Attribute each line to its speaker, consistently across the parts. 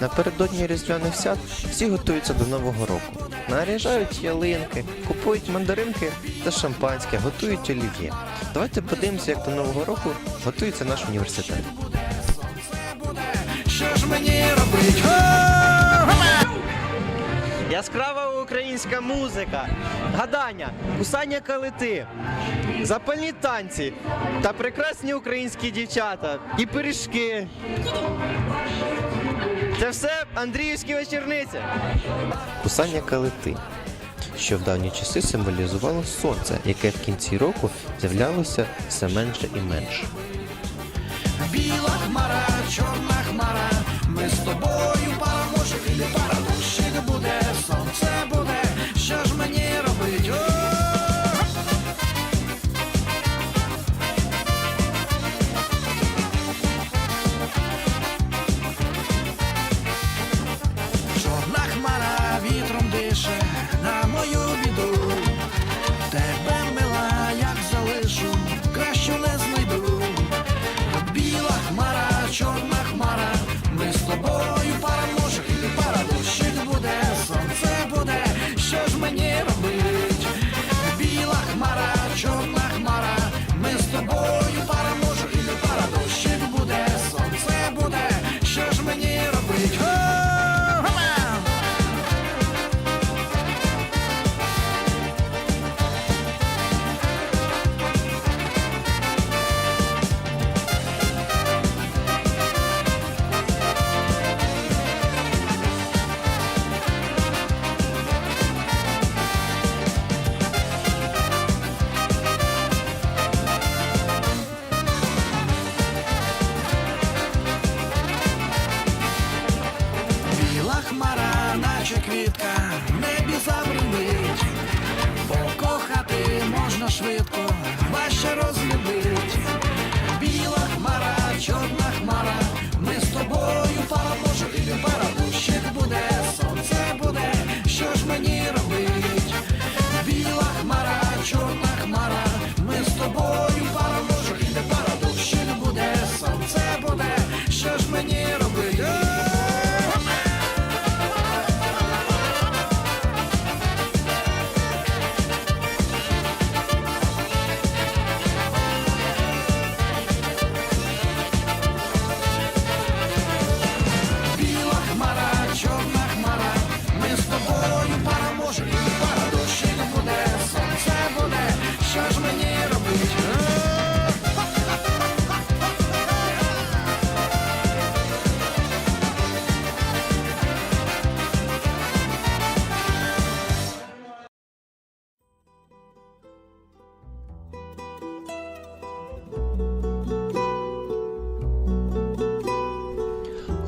Speaker 1: Напередодні різдвяних свят всі готуються до Нового року. Наряжають ялинки, купують мандаринки та шампанське, готують олів'є. Давайте подивимося, як до Нового року готується наш університет.
Speaker 2: Що ж мені робить?
Speaker 1: Яскрава українська музика, гадання, кусання калити, запальні танці та прекрасні українські дівчата і пиріжки. Це все Андріївські вечорниці. Кусання калити, що в давні часи символізувало сонце, яке в кінці року з'являлося все менше і менше.
Speaker 2: Біла хмара, чорна хмара, ми з тобою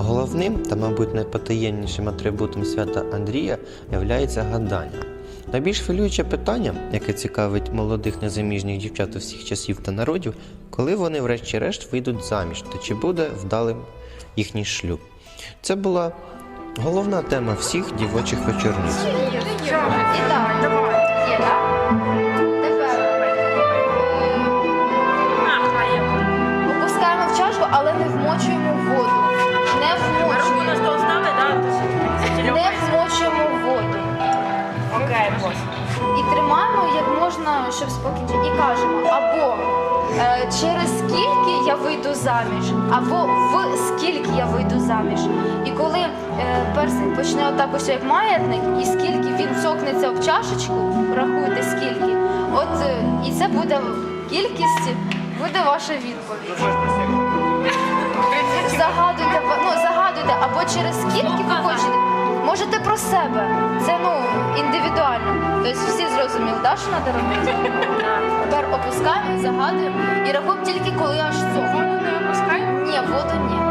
Speaker 1: Головним та, мабуть, найпотаємнішим атрибутом свята Андрія являється гадання. Найбільш хвилююче питання, яке цікавить молодих незаміжніх дівчат усіх часів та народів, коли вони врешті-решт вийдуть заміж та чи буде вдалим їхній шлюб. Це була головна тема всіх дівочих вечорниць.
Speaker 3: Опускаємо в чашку, але не вмочуємо І тримаємо як можна, щоб спокійно. І кажемо або е, через скільки я вийду заміж, або в скільки я вийду заміж. І коли е, персень почне отак ось як маятник, і скільки він цокнеться об чашечку, рахуйте скільки. От е, і це буде кількість, буде ваша відповідь. Загадуйте, ну загадуйте, або через скільки ви хочете. Можете про себе. Це ну індивідуально. Тобто всі зрозуміли, да, що треба робити? Тепер опускаємо, загадуємо і рахуємо тільки коли аж цього.
Speaker 4: Воду не опускаємо?
Speaker 3: Ні, воду ні.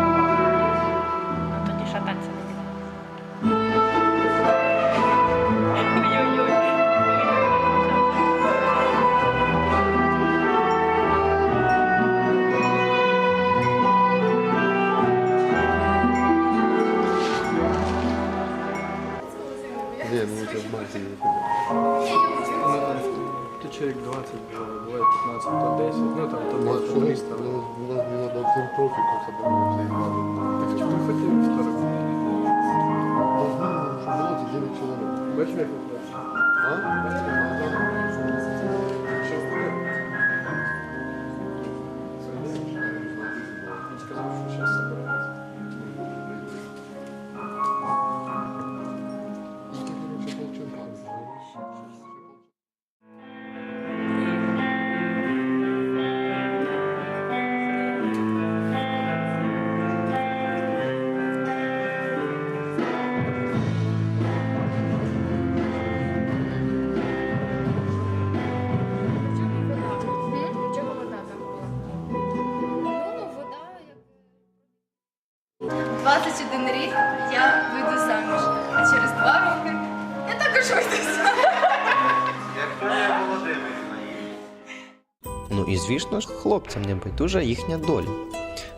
Speaker 4: Ну
Speaker 1: і звісно ж, хлопцям не байдужа їхня доля.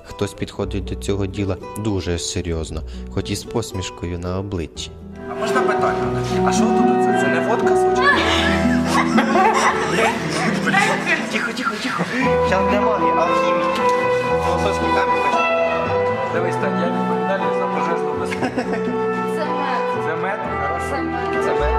Speaker 1: Хтось підходить до цього діла дуже серйозно, хоч і з посмішкою на обличчі.
Speaker 5: А можна питання? А що тут це? Це не водка случайно?
Speaker 1: Тихо, тихо, тихо. Зараз для магії, алхімії. Філософський камінь.
Speaker 5: Дивись, так, я відповідальний за пожежну безпеку.
Speaker 3: Це мед.
Speaker 5: Це мед.
Speaker 3: Це мед.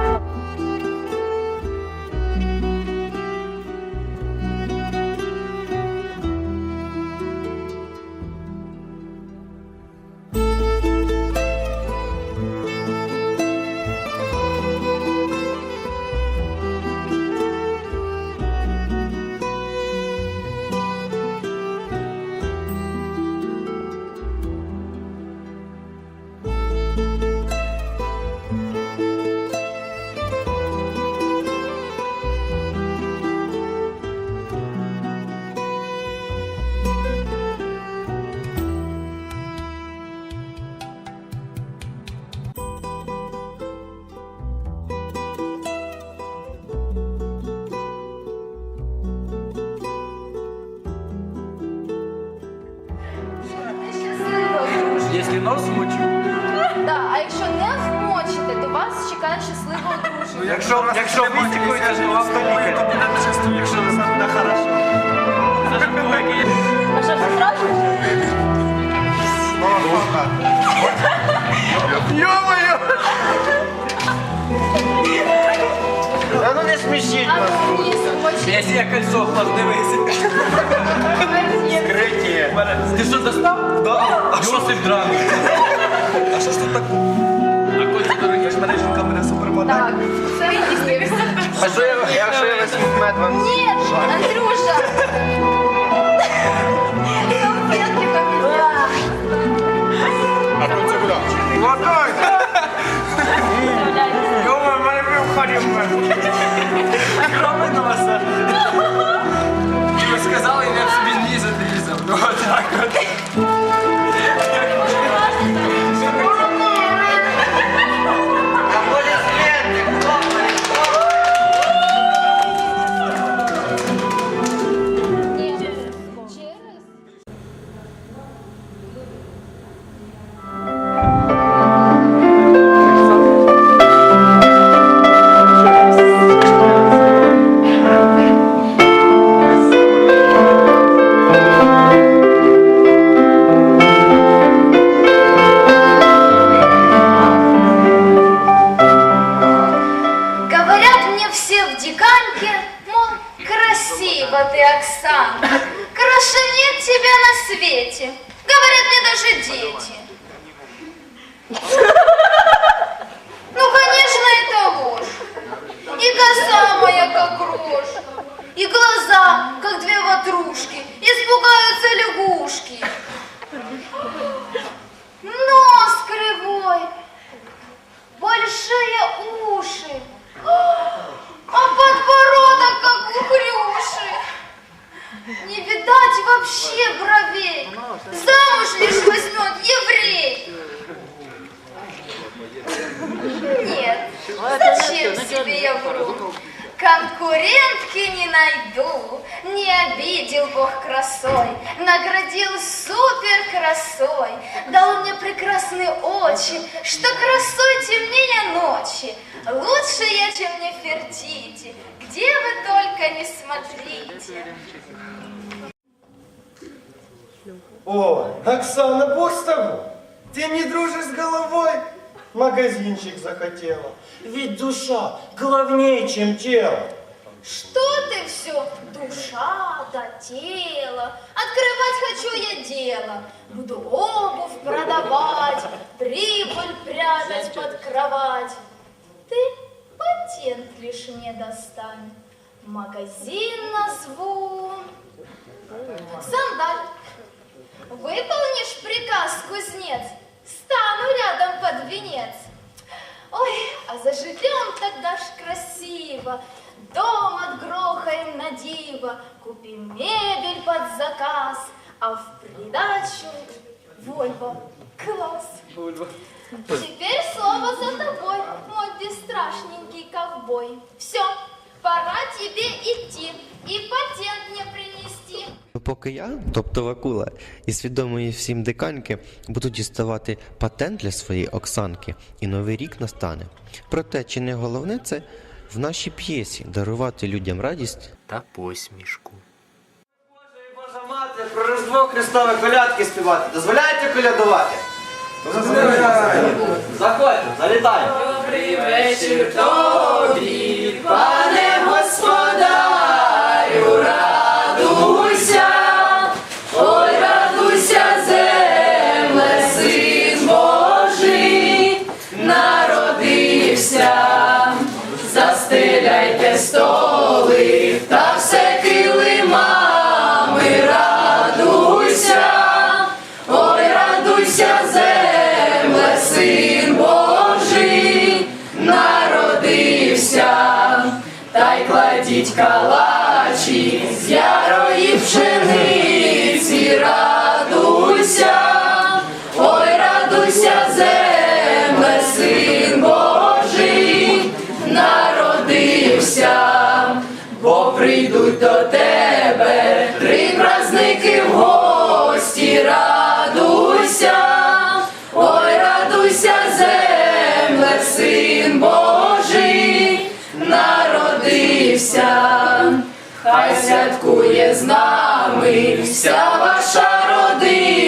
Speaker 5: Якщо нос смочу,
Speaker 3: Да, а якщо не вмочите, то вас чекає щасливе одруження.
Speaker 5: якщо, якщо витікуєте, то вам лікар. то буде щасливо. Якщо ви саме хорошо.
Speaker 3: А що, це страшно?
Speaker 5: Йо-моє!
Speaker 1: А ну не смішіть
Speaker 3: А ну, смочи.
Speaker 5: Я кольцо клав, дивись.
Speaker 1: Скриті.
Speaker 5: Ти що достав? Да. А що ти драний? А що ж тут так? А кольцо дорогі, ж мене жінка мене супермодель.
Speaker 3: Так, це їсти.
Speaker 1: А що я, якщо я візьму мед вам?
Speaker 3: Ні, Андрюша. Салфетки помідора.
Speaker 5: Водой! Йома, мене Кроме носа. Ви сказали, я собі ніс отрізав. Ну отак от.
Speaker 3: Найду, не обидел Бог красой, наградил супер красой, дал мне прекрасные очи, что красой темнее ночи. Лучше я, чем Нефертити, где вы только не смотрите.
Speaker 6: О, Оксана, бог с тобой. Ты не дружишь с головой? Магазинчик захотела. Ведь душа главнее, чем тело.
Speaker 3: Что ты все, душа да тело, открывать хочу я дело. Буду обувь продавать, прибыль прятать под кровать. Ты патент лишь мне достань, магазин назову. Сандаль, выполнишь приказ, кузнец, стану рядом под венец. Ой, а заживем тогда ж красиво, Дом отгрохаем на диво, Купим мебель под заказ, А в придачу
Speaker 7: Вольво. Класс. Теперь слово за тобой, мой бесстрашненький ковбой. Все, пора тебе идти и патент мне принести.
Speaker 1: Ну, Поки я, тобто Вакула, і свідомої всім диканьки буду діставати патент для своєї Оксанки, і новий рік настане. Проте, чи не головне це в нашій п'єсі дарувати людям радість та посмішку.
Speaker 6: Боже, Божа мати, про Різдво Христове колядки співати. Дозволяєте колядувати? Заходьте, залітайте.
Speaker 5: Добрий вечір тобі, пане господарю, радуйся, ой, радуйся, земле, син Божий, народився, Stop. Тебе. Три праздники в гості, радуйся, ой, радуйся, земле, син Божий, народився, хай святкує з нами вся ваша родина,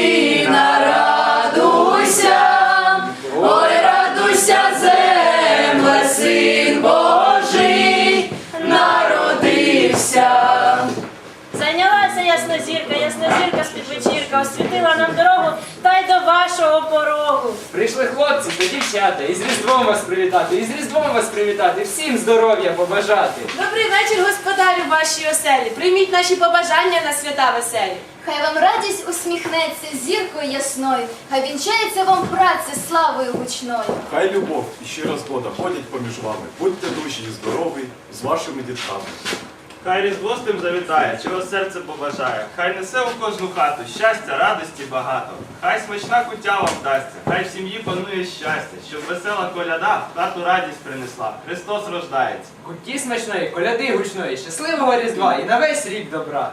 Speaker 4: Зайнялася яснозірка, яснозірка з підвечірка освітила нам дорогу та й до вашого порогу.
Speaker 5: Прийшли хлопці та дівчата, і з Різдвом вас привітати, і з Різдвом вас привітати, всім здоров'я побажати.
Speaker 8: Добрий вечір, господарю, вашій оселі. Прийміть наші побажання на свята веселі.
Speaker 7: Хай вам радість усміхнеться зіркою ясною, хай вінчається вам праця славою гучною.
Speaker 9: Хай любов і щира згода ходять поміж вами. Будьте душі і здорові з вашими дітками.
Speaker 6: Хай різдво з тим завітає, чого серце побажає. Хай несе у кожну хату щастя, радості багато. Хай смачна куття вам вдасться, хай в сім'ї панує щастя, щоб весела коляда в хату радість принесла. Христос рождається.
Speaker 5: Кутті смачної, коляди гучної, щасливого Різдва і на весь рік добра.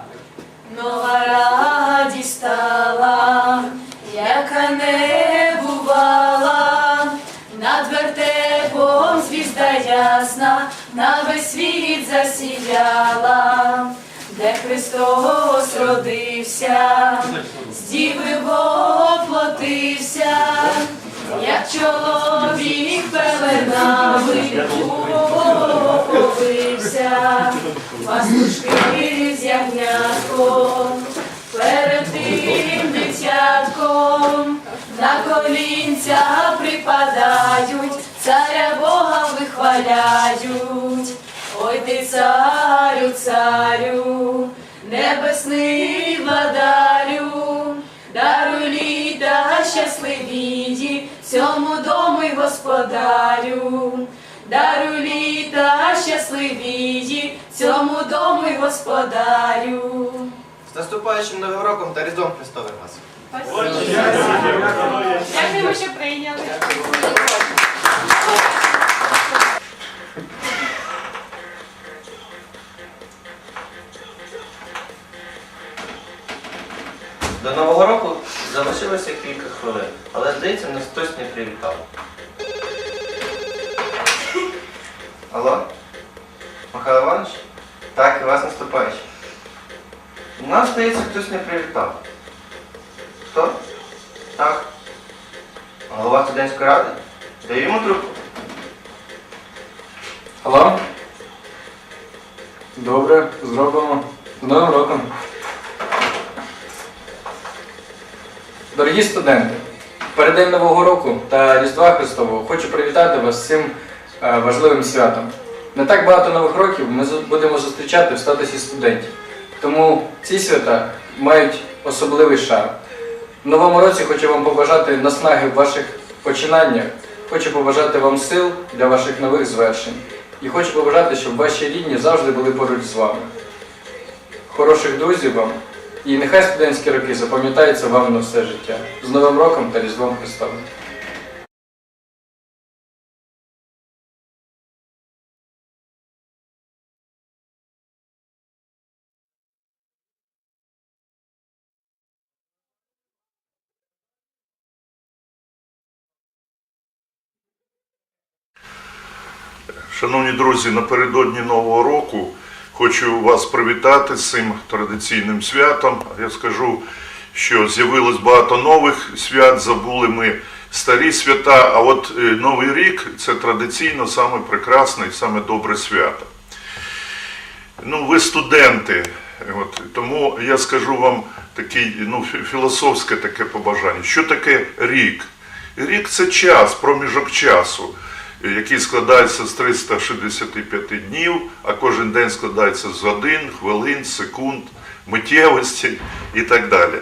Speaker 8: Нова радість стала, яка не бувала, над вертепом звізда ясна, на весь світ засіяла, де Христос родився, з діви воплотився, як чоловік пеленами побився, пастушки з ягнятком, перед тим дитятком, на колінця припадають, царя Бога вихваляють. Ой ти царю, царю, небесний владарю, даруй літа щасливії, цьому дому й господарю. Даруй літа щасливії, цьому дому й господарю.
Speaker 6: З наступаючим Новим роком та Різдвом Христовим вас.
Speaker 4: Дякуємо, що прийняли.
Speaker 1: До Нового року залишилося кілька хвилин, але здається, нас хтось не привітав. Алло? Михайло Іванович? Так, і вас наступаючи. Нас, здається, хтось не привітав. Хто? Так. Голова студентської ради? Даю йому трубку.
Speaker 5: Алло? Добре, зробимо. З Новим роком. Дорогі студенти, перед День Нового року та Різдва Христового хочу привітати вас з цим е, важливим святом. Не так багато нових років ми будемо зустрічати в статусі студентів. Тому ці свята мають особливий шарм. В новому році хочу вам побажати наснаги в ваших починаннях, хочу побажати вам сил для ваших нових звершень. І хочу побажати, щоб ваші рідні завжди були поруч з вами. Хороших друзів вам І нехай студентські роки запам'ятаються вам на все життя. З Новим роком та Різдвом Христовим!
Speaker 10: Шановні друзі, напередодні Нового року хочу вас привітати з цим традиційним святом. Я скажу, що з'явилось багато нових свят, забули ми старі свята, а от е, Новий рік це традиційно саме прекрасне і саме добре свято. Ну, ви студенти, от, тому я скажу вам таке ну, філософське таке побажання. Що таке рік? Рік це час, проміжок часу, який складається з 365 днів, а кожен день складається з годин, хвилин, секунд, миттєвості і так далі.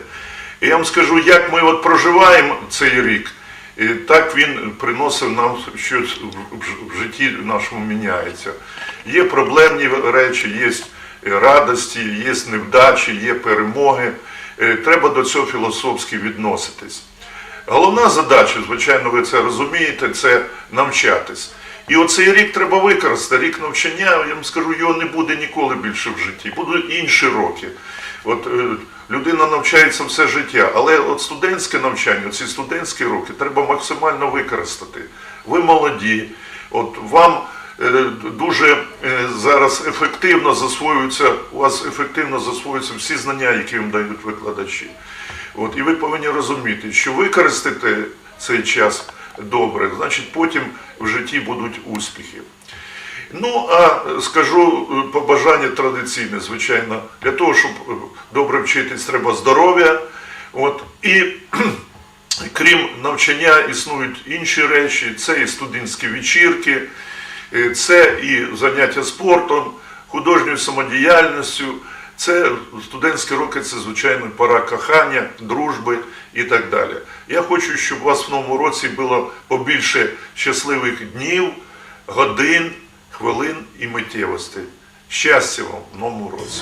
Speaker 10: І я вам скажу, як ми от проживаємо цей рік, і так він приносив нам щось в- житті нашому міняється. Є проблемні речі, є радості, є невдачі, є перемоги. Е, Треба до цього філософськи відноситись. Головна задача, звичайно, ви це розумієте, це навчатись. І оцей рік треба використати. Рік навчання, я вам скажу, його не буде ніколи більше в житті. Будуть інші роки. От е, людина навчається все життя, але от студентське навчання, ці студентські роки треба максимально використати. Ви молоді, от вам е, дуже е, зараз ефективно засвоюються, у вас ефективно засвоюються всі знання, які вам дають викладачі. От, і ви повинні розуміти, що використати цей час добре, значить потім в житті будуть успіхи. Ну, а скажу побажання традиційне, звичайно, для того, щоб е, добре вчитись, треба здоров'я. От, і крім навчання, існують інші речі, це і студентські вечірки, е, це і заняття спортом, художньою самодіяльністю. Це студентські роки, це звичайно пора кохання, дружби і так далі. Я хочу, щоб у вас в новому році було побільше щасливих днів, годин, хвилин і миттєвостей. Щастя вам в новому році!